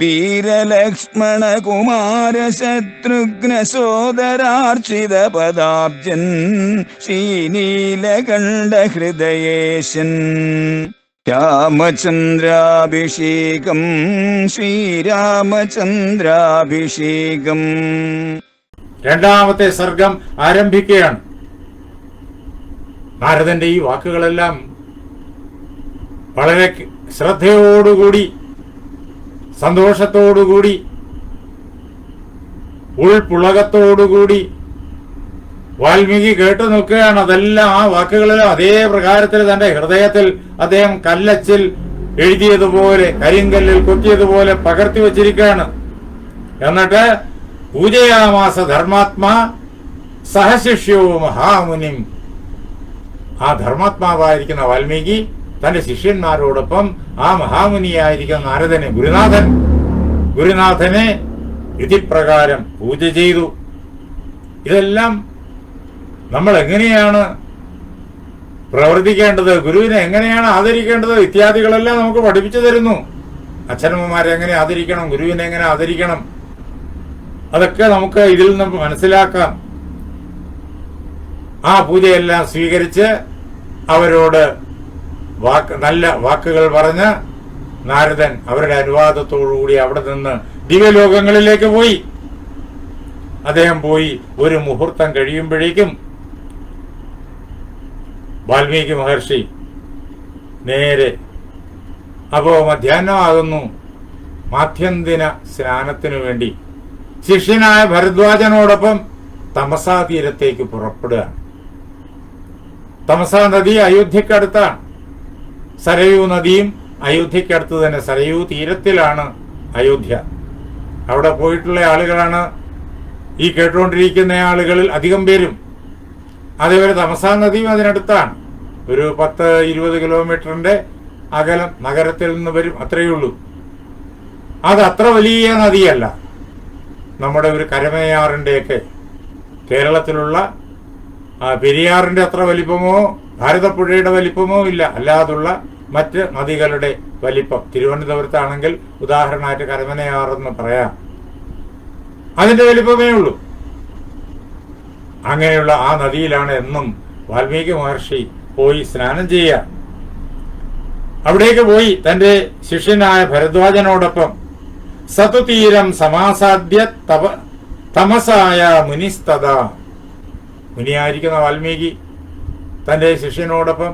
വീരലക്ഷ്മണ കുമാര ശത്രുഘ്ന സോദരാർച്ചിത പദാബ്ജൻ ശ്രീനീലകണ്ഠ ഹൃദയേശൻ രാമചന്ദ്രാഭിഷേകം ശ്രീരാമചന്ദ്രാഭിഷേകം. രണ്ടാമത്തെ സർഗം ആരംഭിക്കുകയാണ്. നാരദന്റെ ഈ വാക്കുകളെല്ലാം വളരെ ശ്രദ്ധയോടുകൂടി സന്തോഷത്തോടുകൂടി ഉൾപുളകത്തോടുകൂടി. വാൽമീകി കേട്ടു നിൽക്കുകയാണ് അതെല്ലാം ആ വാക്കുകളെല്ലാം അതേ പ്രകാരത്തിൽ തന്റെ ഹൃദയത്തിൽ അദ്ദേഹം കല്ലച്ചിൽ എഴുതിയതുപോലെ കരിങ്കല്ലിൽ കൊത്തിയതുപോലെ പകർത്തി വച്ചിരിക്കുകയാണ്. എന്നിട്ട് പൂജയാമാസ ധർമാത്മാ സഹശിഷ്യോ മഹാമുനിം. ആ ധർമാത്മാവായിരിക്കുന്ന വാൽമീകി തന്റെ ശിഷ്യന്മാരോടൊപ്പം ആ മഹാമുനിയായിരിക്കുന്ന നാരദനെ ഗുരുനാഥൻ ഗുരുനാഥനെ വിധിപ്രകാരം പൂജ ചെയ്തു. ഇതെല്ലാം നമ്മൾ എങ്ങനെയാണ് പ്രവർത്തിക്കേണ്ടത്? ഗുരുവിനെ എങ്ങനെയാണ് ആദരിക്കേണ്ടത്? ഇത്യാദികളെല്ലാം നമുക്ക് പഠിപ്പിച്ചു തരുന്നു. അച്ഛനമ്മമാരെ എങ്ങനെ ആദരിക്കണം? ഗുരുവിനെ എങ്ങനെ ആദരിക്കണം? അതൊക്കെ നമുക്ക് ഇതിൽ നിന്ന് മനസ്സിലാക്കാം. ആ പൂജയെല്ലാം സ്വീകരിച്ച് അവരോട് വാക്ക് നല്ല വാക്കുകൾ പറഞ്ഞ് നാരദൻ അവരുടെ അനുവാദത്തോടുകൂടി അവിടെ നിന്ന് ദിവ്യലോകങ്ങളിലേക്ക് പോയി. അദ്ദേഹം പോയി ഒരു മുഹൂർത്തം കഴിയുമ്പോഴേക്കും വാൽമീകി മഹർഷി നേരെ അപ്പോ മധ്യാഹ്നമാകുന്നു മാധ്യന്തിന സ്നാനത്തിനു വേണ്ടി ശിഷ്യനായ ഭരദ്വാജനോടൊപ്പം തമസാ തീരത്തേക്ക് തമസാ നദി അയോധ്യക്കടുത്താണ്. സരയൂ നദിയും അയോധ്യക്കടുത്ത് തന്നെ. സരയൂ തീരത്തിലാണ് അയോധ്യ. അവിടെ പോയിട്ടുള്ള ആളുകളാണ് ഈ കേട്ടുകൊണ്ടിരിക്കുന്ന ആളുകളിൽ അധികം പേരും. അതേപോലെ തമസാ നദിയും അതിനടുത്താണ്. ഒരു പത്ത് ഇരുപത് കിലോമീറ്ററിന്റെ അകലം നഗരത്തിൽ നിന്ന് വരും അത്രയേ ഉള്ളൂ. അത് അത്ര വലിയ നദിയല്ല. നമ്മുടെ ഒരു കരമയാറിന്റെയൊക്കെ കേരളത്തിലുള്ള പെരിയാറിന്റെ അത്ര വലിപ്പമോ ഭാരതപ്പുഴയുടെ വലിപ്പമോ ഇല്ല. അല്ലാതുള്ള മറ്റ് നദികളുടെ വലിപ്പം. തിരുവനന്തപുരത്താണെങ്കിൽ ഉദാഹരണമായിട്ട് കരമനയാറെന്ന് പറയാം. അതിന്റെ വലിപ്പമേ ഉള്ളൂ. അങ്ങനെയുള്ള ആ നദിയിലാണ് എന്നും വാൽമീകി മഹർഷി പോയി സ്നാനം ചെയ്യുക. അവിടേക്ക് പോയി തന്റെ ശിഷ്യനായ ഭരദ്വാജനോടൊപ്പം സതുതീരം സമാസാദ്യ തപ തമസായ മുനിസ്തത മുനിയായിരിക്കുന്ന വാൽമീകി തന്റെ ശിഷ്യനോടൊപ്പം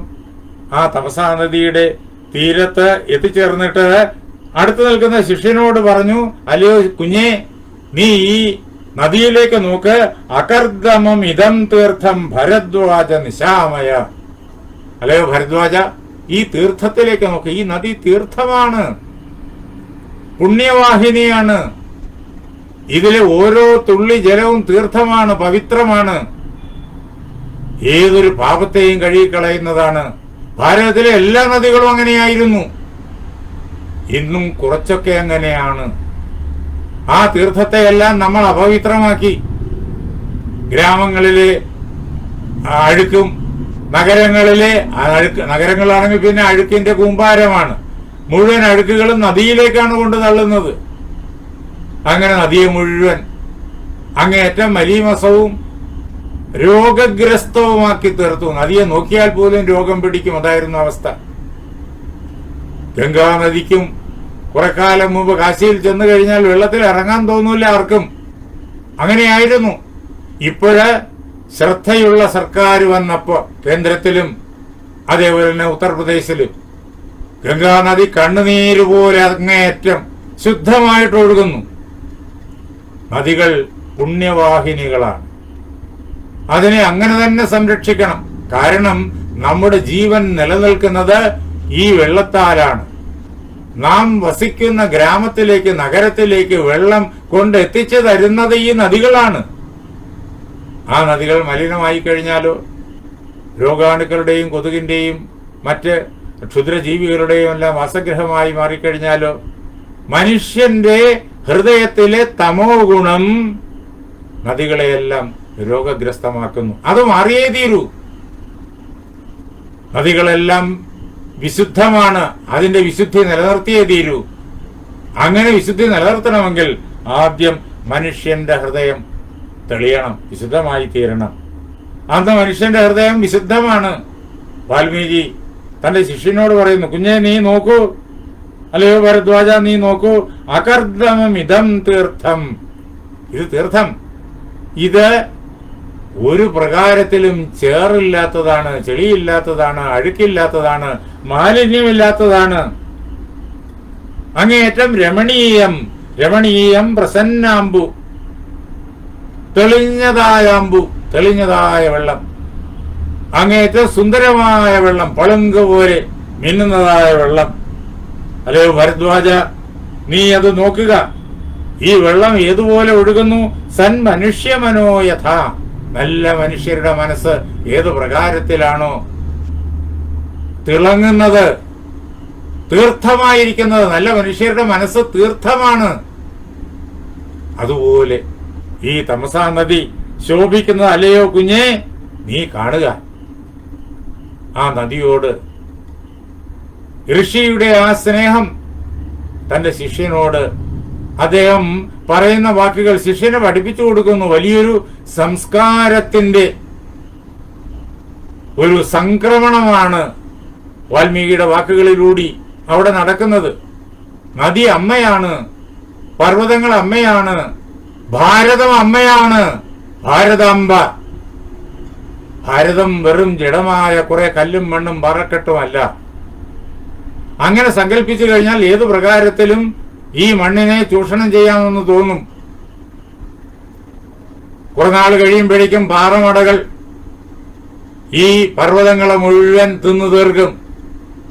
ആ തപസാ നദിയുടെ തീരത്ത് എത്തിച്ചേർന്നിട്ട് അടുത്ത് നിൽക്കുന്ന ശിഷ്യനോട് പറഞ്ഞു അല്ലയോ കുഞ്ഞേ നീ ഈ നദിയിലേക്ക് നോക്ക്. അകർദമം ഇതം തീർത്ഥം ഭരദ്വാജ നിശാമയ. അല്ലയോ ഭരദ്വാജ ഈ തീർത്ഥത്തിലേക്ക് നോക്ക്. ഈ നദി തീർത്ഥമാണ്. പുണ്യവാഹിനിയാണ്. ഇതിലെ ഓരോ തുള്ളി ജലവും തീർത്ഥമാണ് പവിത്രമാണ്. ഏതൊരു പാപത്തെയും കഴുകിക്കളയുന്നതാണ്. ഭാരതത്തിലെ എല്ലാ നദികളും അങ്ങനെയായിരുന്നു. ഇന്നും കുറച്ചൊക്കെ അങ്ങനെയാണ്. ആ തീർത്ഥത്തെ എല്ലാം നമ്മൾ അപവിത്രമാക്കി. ഗ്രാമങ്ങളിലെ അഴുക്കും നഗരങ്ങളിലെ അഴുക്ക് നഗരങ്ങളാണെങ്കിൽ പിന്നെ അഴുക്കിന്റെ കൂമ്പാരമാണ്. മുഴുവൻ അഴുക്കുകളും നദിയിലേക്കാണ് കൊണ്ട് തള്ളുന്നത്. അങ്ങനെ നദിയെ മുഴുവൻ അങ്ങേയറ്റം മലീമസവും രോഗഗ്രസ്തവുമാക്കി തീർത്തു. നദിയെ നോക്കിയാൽ പോലും രോഗം പിടിക്കും. അതായിരുന്നു അവസ്ഥ. ഗംഗാനദിക്കും കുറെ കാലം മുമ്പ് കാശിയിൽ ചെന്നു കഴിഞ്ഞാൽ വെള്ളത്തിൽ ഇറങ്ങാൻ തോന്നൂല ആർക്കും. അങ്ങനെയായിരുന്നു. ഇപ്പോഴ് ശ്രദ്ധയുള്ള സർക്കാർ വന്നപ്പോ കേന്ദ്രത്തിലും അതേപോലെ തന്നെ ഉത്തർപ്രദേശിലും ഗംഗാനദി കണ്ണുനീര് പോലെ അങ്ങേയറ്റം ശുദ്ധമായിട്ട് ഒഴുകുന്നു. നദികൾ പുണ്യവാഹിനികളാണ്. അതിനെ അങ്ങനെ തന്നെ സംരക്ഷിക്കണം. കാരണം നമ്മുടെ ജീവൻ നിലനിൽക്കുന്നത് ഈ വെള്ളത്താലാണ്. നാം വസിക്കുന്ന ഗ്രാമത്തിലേക്ക് നഗരത്തിലേക്ക് വെള്ളം കൊണ്ട് എത്തിച്ചു തരുന്നത് ഈ നദികളാണ്. ആ നദികൾ മലിനമായി കഴിഞ്ഞാലോ? രോഗാണുക്കളുടെയും കൊതുകിന്റെയും മറ്റ് ക്ഷുദ്രജീവികളുടെയും എല്ലാം വാസഗ്രഹമായി മാറിക്കഴിഞ്ഞാലോ? മനുഷ്യന്റെ ഹൃദയത്തിലെ തമോ ഗുണം നദികളെയെല്ലാം രോഗഗ്രസ്തമാക്കുന്നു. അത് മാറിയേ തീരൂ. നദികളെല്ലാം വിശുദ്ധമാണ്. അതിന്റെ വിശുദ്ധി നിലനിർത്തിയേ തീരൂ. അങ്ങനെ വിശുദ്ധി നിലനിർത്തണമെങ്കിൽ ആദ്യം മനുഷ്യന്റെ ഹൃദയം തെളിയണം വിശുദ്ധമായി തീരണം. അന്ന് മനുഷ്യന്റെ ഹൃദയം വിശുദ്ധമാണ്. വാൽമീകി തന്റെ ശിഷ്യനോട് പറയുന്നു കുഞ്ഞെ നീ നോക്കൂ. അല്ലയോ ഭരദ്വാജ നീ നോക്കൂ. അകർദ്ദമിതം തീർത്ഥം. ഇത് തീർത്ഥം. ഇത് ഒരു പ്രകാരത്തിലും ചേറില്ലാത്തതാണ് ചെളിയില്ലാത്തതാണ് അഴുക്കില്ലാത്തതാണ് മാലിന്യമില്ലാത്തതാണ്. അങ്ങേയറ്റം രമണീയം രമണീയം പ്രസന്നാമ്പു തെളിഞ്ഞതായ അമ്പു തെളിഞ്ഞതായ വെള്ളം. അങ്ങേയറ്റം സുന്ദരമായ വെള്ളം പളുങ്ക് പോലെ മിന്നുന്നതായ വെള്ളം. അല്ലയോ ഭരദ്വാജ നീ അത് നോക്കുക. ഈ വെള്ളം ഏതുപോലെ ഒഴുകുന്നു? സൻ മനുഷ്യ മനോയഥ നല്ല മനുഷ്യരുടെ മനസ്സ് ഏത് പ്രകാരത്തിലാണോ തിളങ്ങുന്നത് തീർത്ഥമായിരിക്കുന്നത്. നല്ല മനുഷ്യരുടെ മനസ്സ് തീർത്ഥമാണ്. അതുപോലെ ഈ തമസാ നദി ശോഭിക്കുന്നത് അല്ലയോ കുഞ്ഞേ? നീ കാണുക. ആ നദിയോട് ഋഷിയുടെ ആ സ്നേഹം തന്റെ ശിഷ്യനോട് അദ്ദേഹം പറയുന്ന വാക്കുകൾ ശിഷ്യനെ പഠിപ്പിച്ചു കൊടുക്കുന്നു. വലിയൊരു സംസ്കാരത്തിന്റെ ഒരു സംക്രമണമാണ് വാൽമീകിയുടെ വാക്കുകളിലൂടി അവിടെ നടക്കുന്നത്. നദി അമ്മയാണ് പർവതങ്ങൾ അമ്മയാണ് ഭാരതം അമ്മയാണ് ഭാരതാംബ. ഭാരതം വെറും ജഡമായ കുറെ കല്ലും മണ്ണും പാറക്കെട്ടുമല്ല അങ്ങനെ സങ്കല്പിച്ചു കഴിഞ്ഞാൽ ഏതു പ്രകാരത്തിലും ഈ മണ്ണിനെ ചൂഷണം ചെയ്യാമെന്ന് തോന്നും. കുറെ നാൾ കഴിയുമ്പോഴേക്കും പാറമടകൾ ഈ പർവതങ്ങളെ മുഴുവൻ തിന്നു തീർക്കും.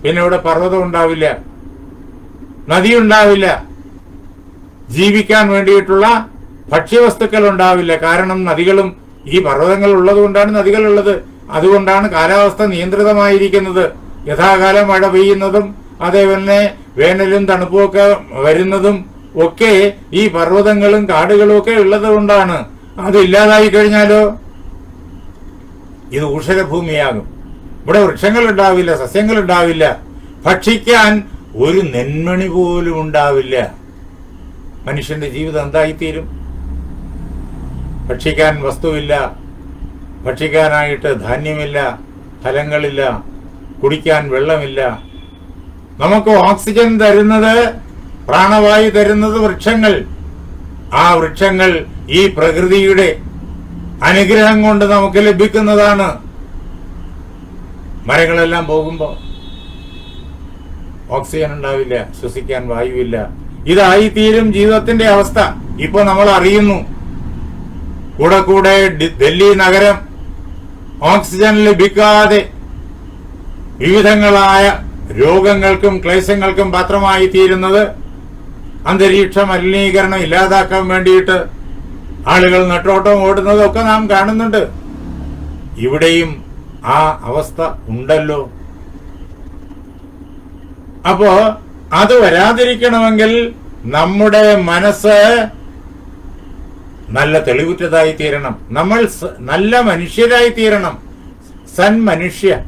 പിന്നെ ഇവിടെ പർവതം ഉണ്ടാവില്ല. നദി ഉണ്ടാവില്ല. ജീവിക്കാൻ വേണ്ടിയിട്ടുള്ള ഭക്ഷ്യവസ്തുക്കൾ ഉണ്ടാവില്ല. കാരണം നദികളും ഈ പർവതങ്ങൾ ഉള്ളതുകൊണ്ടാണ് നദികൾ ഉള്ളത്. അതുകൊണ്ടാണ് കാലാവസ്ഥ നിയന്ത്രിതമായിരിക്കുന്നത്. യഥാകാലം മഴ പെയ്യുന്നതും അതേപോലെ വേനലും തണുപ്പുമൊക്കെ വരുന്നതും ഒക്കെ ഈ പർവതങ്ങളും കാടുകളും ഒക്കെ ഉള്ളത് കൊണ്ടാണ്. അത് ഇല്ലാതായി കഴിഞ്ഞാലോ? ഇത് ഊഷരഭൂമിയാകും ഇവിടെ വൃക്ഷങ്ങൾ ഉണ്ടാവില്ല സസ്യങ്ങൾ ഉണ്ടാവില്ല. ഭക്ഷിക്കാൻ ഒരു നെന്മണി പോലും ഉണ്ടാവില്ല. മനുഷ്യന്റെ ജീവിതം എന്തായിത്തീരും? ഭക്ഷിക്കാൻ വസ്തുവില്ല ഭക്ഷിക്കാനായിട്ട് ധാന്യമില്ല ഫലങ്ങളില്ല കുടിക്കാൻ വെള്ളമില്ല നമുക്ക് ഓക്സിജൻ തരുന്നത് പ്രാണവായു തരുന്നത് വൃക്ഷങ്ങൾ. ആ വൃക്ഷങ്ങൾ ഈ പ്രകൃതിയുടെ അനുഗ്രഹം കൊണ്ട് നമുക്ക് ലഭിക്കുന്നതാണ്. മരങ്ങളെല്ലാം പോകുമ്പോ ഓക്സിജൻ ഉണ്ടാവില്ല ശ്വസിക്കാൻ വായുവില്ല. ഇതായി തീരും ജീവിതത്തിന്റെ അവസ്ഥ. ഇപ്പൊ നമ്മൾ അറിയുന്നു. കൂടെ കൂടെ ഡൽഹി നഗരം ഓക്സിജൻ ലഭിക്കാതെ വിവിധങ്ങളായ രോഗങ്ങൾക്കും ക്ലേശങ്ങൾക്കും പാത്രമായി തീരുന്നത് അന്തരീക്ഷ മലിനീകരണം ഇല്ലാതാക്കാൻ വേണ്ടിയിട്ട് ആളുകൾ നെട്ടോട്ടം ഓടുന്നതൊക്കെ നാം കാണുന്നുണ്ട്. ഇവിടെയും ആ അവസ്ഥ ഉണ്ടല്ലോ. അപ്പോ അത് വരാതിരിക്കണമെങ്കിൽ നമ്മുടെ മനസ്സ് നല്ല തെളിവുറ്റതായി തീരണം. നമ്മൾ നല്ല മനുഷ്യരായി തീരണം. സൻ മനുഷ്യ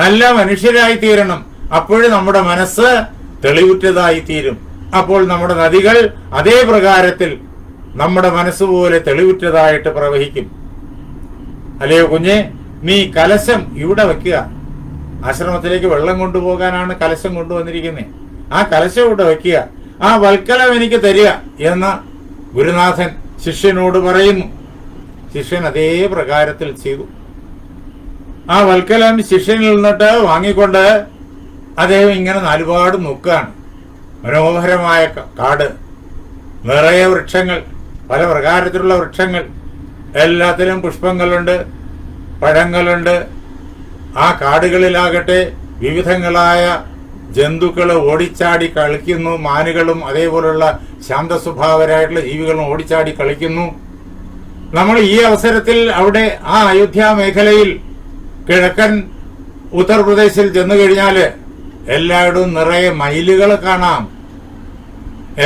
നല്ല മനുഷ്യരായി തീരണം. അപ്പോഴും നമ്മുടെ മനസ്സ് തെളിവുറ്റതായി തീരും. അപ്പോൾ നമ്മുടെ നദികൾ അതേ പ്രകാരത്തിൽ നമ്മുടെ മനസ്സ് പോലെ തെളിവുറ്റതായിട്ട് പ്രവഹിക്കും. അല്ലയോ കുഞ്ഞെ നീ കലശം ഇവിടെ വെക്കുക. ആശ്രമത്തിലേക്ക് വെള്ളം കൊണ്ടുപോകാനാണ് കലശം കൊണ്ടുവന്നിരിക്കുന്നത് ആ കലശം ഇവിടെ വെക്കുക. ആ വൽക്കലം എനിക്ക് തരിക എന്ന് ഗുരുനാഥൻ ശിഷ്യനോട് പറയുന്നു. ശിഷ്യൻ അതേ പ്രകാരത്തിൽ ചെയ്തു. ആ വൽക്കലൻ ശിഷ്യനിൽ നിന്നിട്ട് വാങ്ങിക്കൊണ്ട് അദ്ദേഹം ഇങ്ങനെ നാലുപാട് നോക്കുകയാണ്. മനോഹരമായ കാട് നിറയെ വൃക്ഷങ്ങൾ പല പ്രകാരത്തിലുള്ള വൃക്ഷങ്ങൾ. എല്ലാത്തിലും പുഷ്പങ്ങളുണ്ട് പഴങ്ങളുണ്ട്. ആ കാടുകളിലാകട്ടെ വിവിധങ്ങളായ ജന്തുക്കൾ ഓടിച്ചാടി കളിക്കുന്നു മാനുകളും അതേപോലുള്ള ശാന്ത സ്വഭാവരായിട്ടുള്ള ജീവികളും ഓടിച്ചാടി കളിക്കുന്നു. നമ്മൾ ഈ അവസരത്തിൽ അവിടെ ആ അയോധ്യ മേഖലയിൽ കിഴക്കൻ ഉത്തർപ്രദേശിൽ ചെന്നു കഴിഞ്ഞാൽ എല്ലായിടവും നിറയെ മയിലുകൾ കാണാം.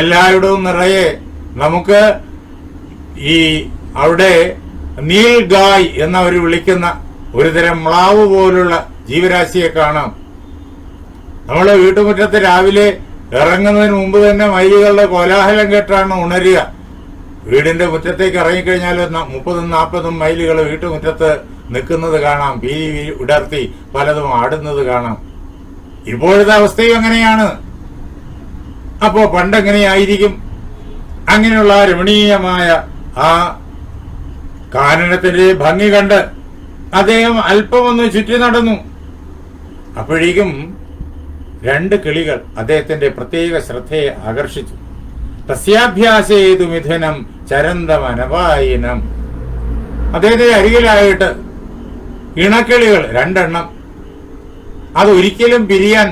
എല്ലായിടവും നിറയെ നമുക്ക് ഈ അവിടെ നീൽ ഗായ് എന്നവർ വിളിക്കുന്ന ഒരുതരം മ്ലാവ് പോലുള്ള ജീവരാശിയെ കാണാം. നമ്മൾ വീട്ടുമുറ്റത്ത് രാവിലെ ഇറങ്ങുന്നതിന് മുമ്പ് തന്നെ മയിലുകളുടെ കോലാഹലം കേട്ടാണ് ഉണരുക. വീടിന്റെ മുറ്റത്തേക്ക് ഇറങ്ങിക്കഴിഞ്ഞാൽ മുപ്പതും നാൽപ്പതും മൈലുകൾ വീട്ടുമുറ്റത്ത് നിൽക്കുന്നത് കാണാം. പീലി ഉടർത്തി പലതും ആടുന്നത് കാണാം. ഇപ്പോഴത്തെ അവസ്ഥയും അങ്ങനെയാണ്. അപ്പോ പണ്ടെങ്ങനെയായിരിക്കും? അങ്ങനെയുള്ള രമണീയമായ ആ കാനനത്തിന്റെ ഭംഗി കണ്ട് അദ്ദേഹം അല്പമൊന്ന് ചുറ്റി നടന്നു. അപ്പോഴേക്കും രണ്ട് കിളികൾ അദ്ദേഹത്തിന്റെ പ്രത്യേക ശ്രദ്ധയെ ആകർഷിച്ചു. തസ്യാഭ്യാസേതു മിഥുനം ചരന്തമനപായനം അദ്ദേഹത്തിന്റെ അരികിലായിട്ട് ഇണക്കിളികൾ രണ്ടെണ്ണം. അത് ഒരിക്കലും പിരിയാൻ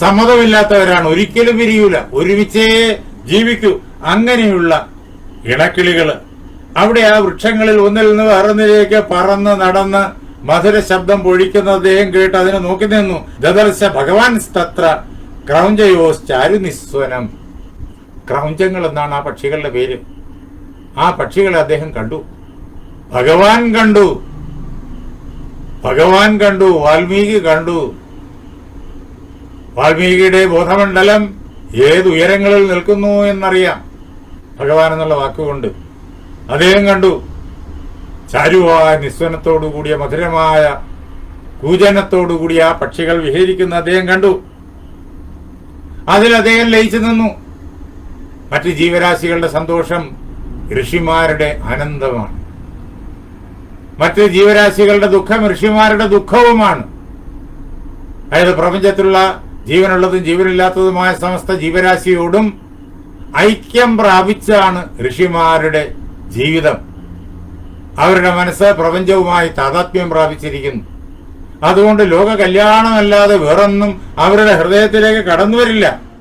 സമ്മതമില്ലാത്തവരാണ്. ഒരിക്കലും പിരിയൂല. ഒരുമിച്ചേ ജീവിക്കൂ. അങ്ങനെയുള്ള ഇണക്കിളികൾ. അവിടെ ആ വൃക്ഷങ്ങളിൽ ഒന്നിൽ നിന്ന് വേറൊന്നിലേക്ക് പറന്ന് നടന്ന് മധുര ശബ്ദം പൊഴിക്കുന്ന അദ്ദേഹം കേട്ട് അതിനെ നോക്കി നിന്നു. ദദർശ ഭഗവാൻ തത്ര ക്രൗഞ്ചയോസ് ചാരുനിസ്വനം ക്രൗഞ്ചങ്ങൾ എന്നാണ് ആ പക്ഷികളുടെ പേര്. ആ പക്ഷികളെ അദ്ദേഹം കണ്ടു. ഭഗവാൻ കണ്ടു. ഭഗവാൻ കണ്ടു. വാൽമീകി കണ്ടു. വാൽമീകിയുടെ ബോധമണ്ഡലം ഏതുയരങ്ങളിൽ നിൽക്കുന്നു എന്നറിയാം. ഭഗവാൻ എന്നുള്ള വാക്കുകൊണ്ട് അദ്ദേഹം കണ്ടു. ചാരുവായ നിസ്വനത്തോടു കൂടിയ മധുരമായ കൂജനത്തോടു കൂടിയ ആ പക്ഷികൾ വിഹരിക്കുന്ന അദ്ദേഹം കണ്ടു. അതിൽ അദ്ദേഹം ലയിച്ചു നിന്നു. മറ്റ് ജീവരാശികളുടെ സന്തോഷം ഋഷിമാരുടെ ആനന്ദമാണ്. മറ്റ് ജീവരാശികളുടെ ദുഃഖം ഋഷിമാരുടെ ദുഃഖവുമാണ്. അതായത് പ്രപഞ്ചത്തിലുള്ള ജീവനുള്ളതും ജീവനില്ലാത്തതുമായ സമസ്ത ജീവരാശിയോടും ഐക്യം പ്രാപിച്ചാണ് ഋഷിമാരുടെ ജീവിതം. അവരുടെ മനസ്സ് പ്രപഞ്ചവുമായി താതാത്മ്യം പ്രാപിച്ചിരിക്കുന്നു. അതുകൊണ്ട് ലോക കല്യാണമല്ലാതെ വേറൊന്നും അവരുടെ ഹൃദയത്തിലേക്ക് കടന്നു വരില്ല.